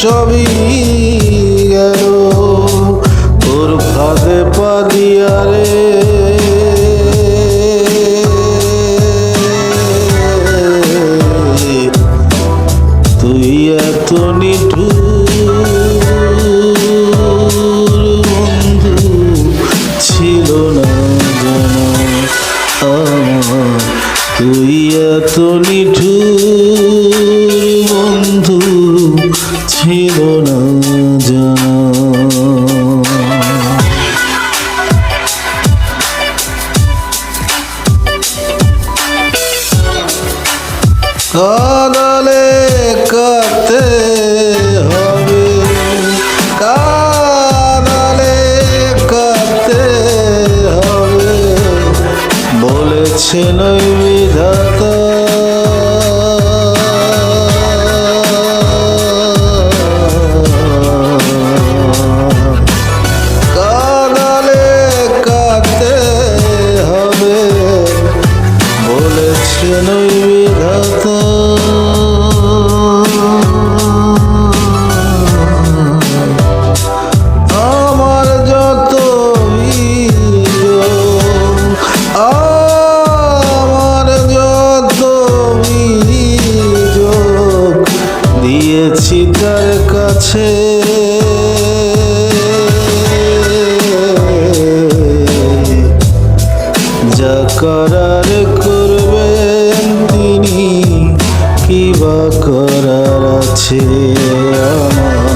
সবই গেল। তোর ফাঁদে পা দিয়া রে। তুই এত নিঠুর বন্ধু ছিল না জানা। তুই এত নিঠুর কাদালে করতে হবে। কাদলে করতে হবে। বলেছেন কাছে। যা করার করবেন তিনি, কি বা করার আছে আমার?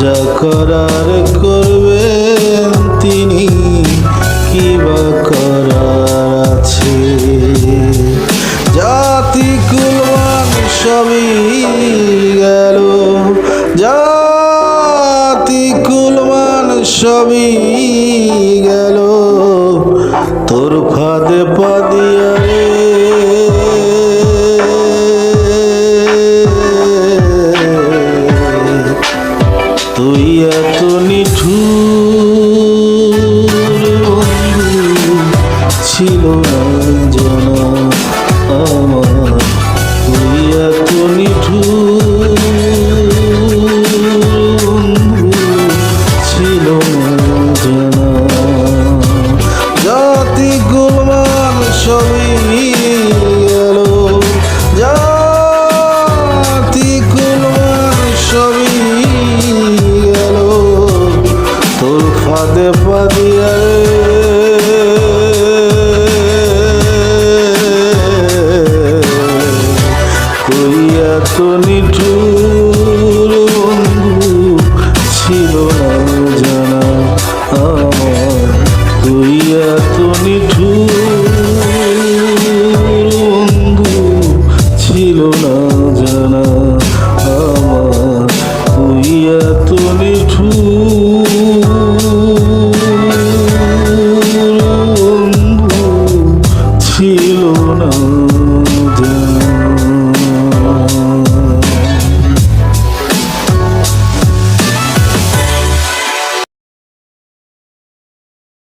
যা করার করবেন তিনি, কি বা করার সবই গেল। তোর ফাঁদে পা দিয়া রে। তুই এত নিঠুর ছিল না। জাতি গুলমান সবই গেল জাতি গুলমান সবই গেল তোর ফাঁদে পা দিয়া রে তুই নিঠুর